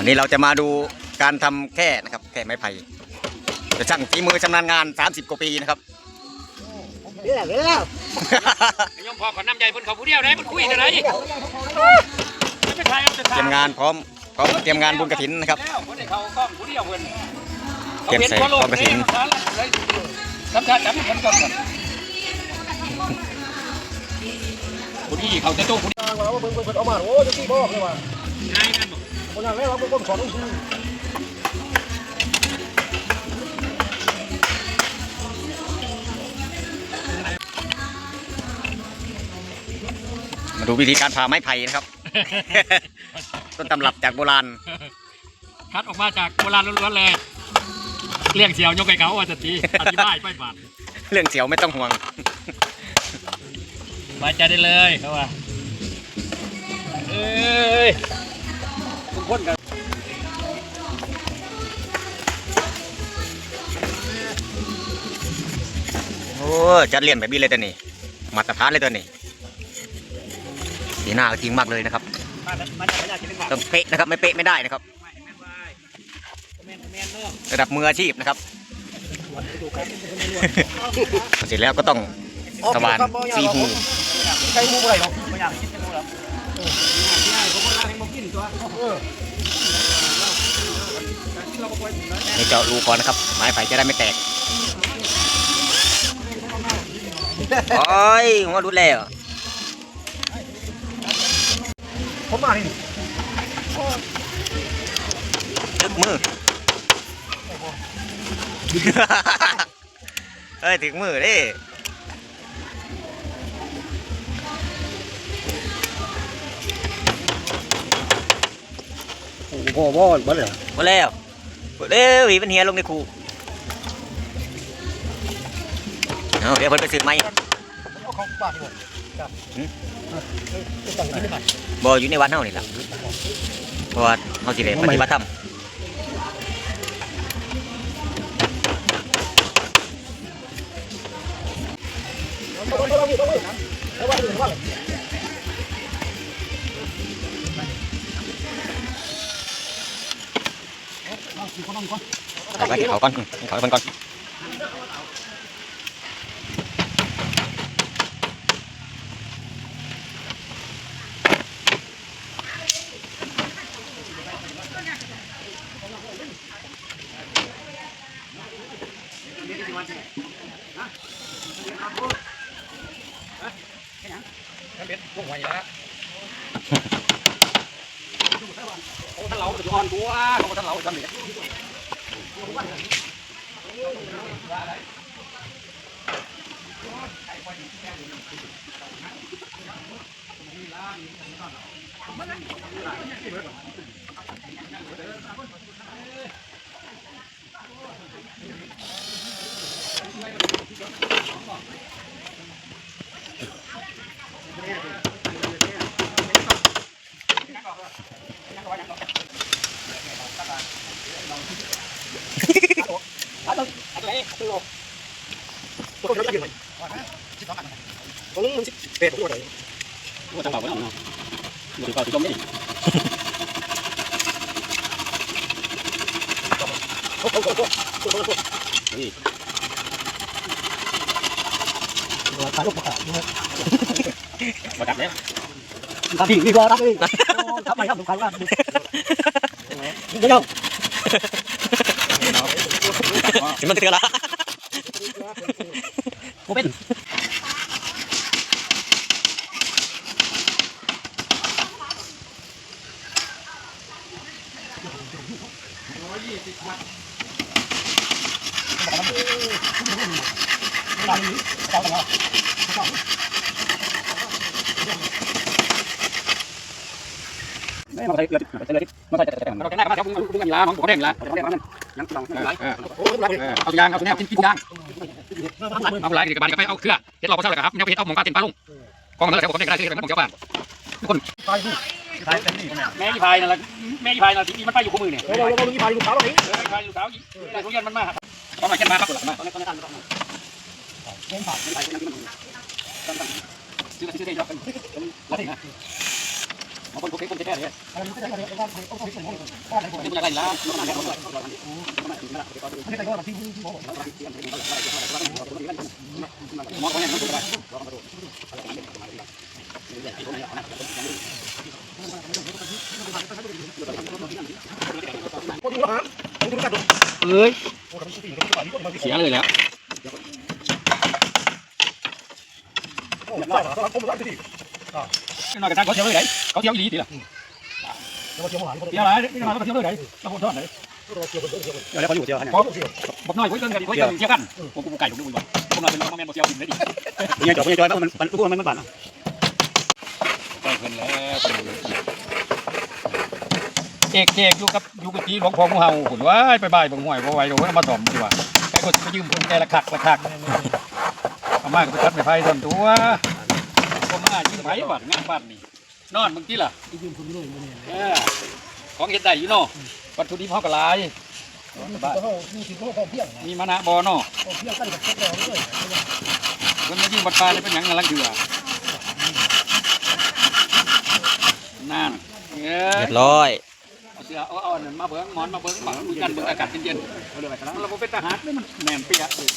อันนี้เราจะมาดูการทำแค่นะครับ แค่ไม้ไผ่จะช่างฝีมือชำนาญงาน 30 กว่าปีนะครับเรื่องเรื่องยมพอขอน้ำใจเพิ่นเขาผู้เดียวได้มันคุยอะไรไม่เป็นไรเอาแต่เตรียมงานพร้อมพร้อมเตรียมงานบุญกระถินนะครับแล้วบ่ได้เขากล้องผู้เดียวเพิ่นเตรียมใส่กล้องกฐินสำคัญจับมันก่อนก่อนผู้ที่เขาจะตู้ผู้ทางว่าเบิ่งเบิ่งเอามาโอ้จะที่บอกเลยว่า ง่ายนั่นบ่คนอย่ากเราเบิ่งคนสอนต้องมาดูวิธีการผ่าไม้ไผ่นะครับ ต้นตำรับจากโบราณ คัดออกมาจากโบราณล้วนๆเลยเลี้ยงเสียวยกไก่เขาว่าจะตีอธิบายไปบาดเรื่องเสียวไม่ต้องห่วงไว้ใจได้เลยเขาว่าเอ้ย คนกันโอ้จัดเรียนแบบนี้เลยตัวนี้มาตรฐานเลยตัวนี้สีหน้าก็จริงมากเลยนะครับมาแล้วมาแล้วอยากกินหรือเปล่าต้องเป๊ะนะครับไม่เป๊ะไม่ได้นะครับแม่นแม่นแม่นเนาะระดับมืออาชีพนะครับเสร็จแล้วก็ต้องสว่านซีฮูใช้มูอะไรเนาะไม่อยากกินจะรู้หรอ กง่ายเขาคนละให้มากินตัวให้เจาะรูก่อนนะครับ ไม้ไผ่จะได้ไม่แตก โอ้ยหัวรุดแล้วผมมานี่ลึกมือ เฮ้ย ถึงมือดิ โอ้โหบ่บ่เลยหมดแล้วหมดแล้วหวีเป็นเฮียลงในคูเอาเดี๋ยวเพิ่นไปซื้อไม้เอาของปากนี่ครับหืมตั้งที่นี่บ่อยู่ในวัดเฮานี่ล่ะเพราะว่าเฮาสิได้ปฏิบัติธรรมแล้วว่าอื่นว่าเอาไป Đặt lại cái khẩu con, cái khẩu phân con. Hãy subscribe cho kênh Ghiền Mì Gõ Để không bỏ lỡ những video hấp dẫn lẩu thì ngon quá không có thanh lẩu thì thanh biển Thank you. có nó dừng mày có muốn xích về cũng rồi nó tăng vào với ông không người coi thì trong đấy không không không không. Không không gì? Rồi tao lúc mà mà đập đấy. Đập thì đi qua đập đi. Đập mày đập không phải qua đúng không chúng ta thừa là าเพิ่นก่อนพวกไว้ละโอ้ท่านเราจะอ่อนตัวเขาท่านเราทำเนี่ยตัวเขาจะยังไงตรงนี้มันสิเป็ดตัวไหนว่าท่านเราไม่เอาเนาะถือเปล่าถือจมนี่เขาเขาเขาเขาเขาเขานี่ตายลูกปากมาจับแล้วทำดีดีกว่าทำดีทำไมครับผมขายว่าเดี๋ยวสิมันเถื่อละผมเป็นไม่มาใส่เกลือใส่เลยมาใส่แต่เราแค่หน้ามาเช้าพุ่งพุ่งกันยาของผมแดงละผมแดงมัน ยังต้องเอายางเอาตัวนี้กินกินยางเอาหลายกิจการไปเอาเครือเฮ็ดเราก็เช่าเลยครับเนี่ยไปเฮ็ดเอาหมองกาเต็นปลาลุงกองนั้นแล้วผมได้ก็ได้คือมันของเจ้าบ้านทุกคนตายที่ตายเต็มที่แม่ยี่พายนั่นแหละแม่ยี่พายนั่นที่มันไปอยู่คู่มือเนี่ยเราเราเรามีพายลูกสาวเราเองเออพายอยู่สาวแต่ทุเรียนมันมาครับตอนไหนแค่มาครับหลังมาตอนนี้ตอนนี้ตันเล่นผ่านไปนั่งที่มันซื้อซื้อเยอะกันแล้วถึงนะ บางคนโอเคคนแค่เนี่ยอะไรไม่ได้อะไรก็ต้องต้องเป็นของบ้านไหนผม นี่มันจะไล่ล้าไม่ได้ก็ที่ที่ผมมองเขาเนี่ยมันถูกไปเอ้ยเสียเลยแล้วน้อยกระชังเขาเที่ยวเลยไหนเขาเที่ยวอีหลีดีล่ะเที่ยวอะไรนี่มาเขาเที่ยวเลยไหนเราคนทอดไหนเดี๋ยวเขาอยู่เดียวเนี่ยบอกน้อยไว้เกินกันดิไว้เกินเที่ยวกันผมกูไก่ผมดูบ่ผมเราเป็นมาแมนบ่เที่ยวกินได้ดิเนี่ยจบเนี่ยจอยมันมันทุกคนมันมันบาดใกล้เพิ่นแล้วเอกเอกอยู่กับอยู่กับที่หลวงพ่องูเห่าขุนว่าไปบ่ายบ่ห่วยบ่ไหวโดนมาสอมดีกว่าใครก็ไปยืมเพิ่นแกละคักละคักเอามาก็ไปทัดไปไฟส่วนตัว ผมมายืมไฟบัดงานบ้านนี่นอนมึงที่ล่ะยืมคนไม่รู้มันเนี่ยเออของเฮ็ดได้อยู่เนาะวัตถุดิบเฮาก็หลายเขามีสิบเขาเพียงมีมะนะบ่เนาะเขาเพียงกันกับพวกเราด้วยเพิ่นมายืมบัดปลาได้เป็นหยังกำลังเดือนั่นเอ้เรียยบร้อย เอาเสื้อเอาเอาอันนั้นมาเบิ่งหมอนมาเบิ่งบังคุยกันเบิ่งอากาศเย็นๆเราบ่เป็นทหารเลยมันแหนมเปียกเลย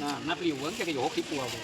น่ะนับริ้วเบิ่งจะก็อยู่60กว่าบ่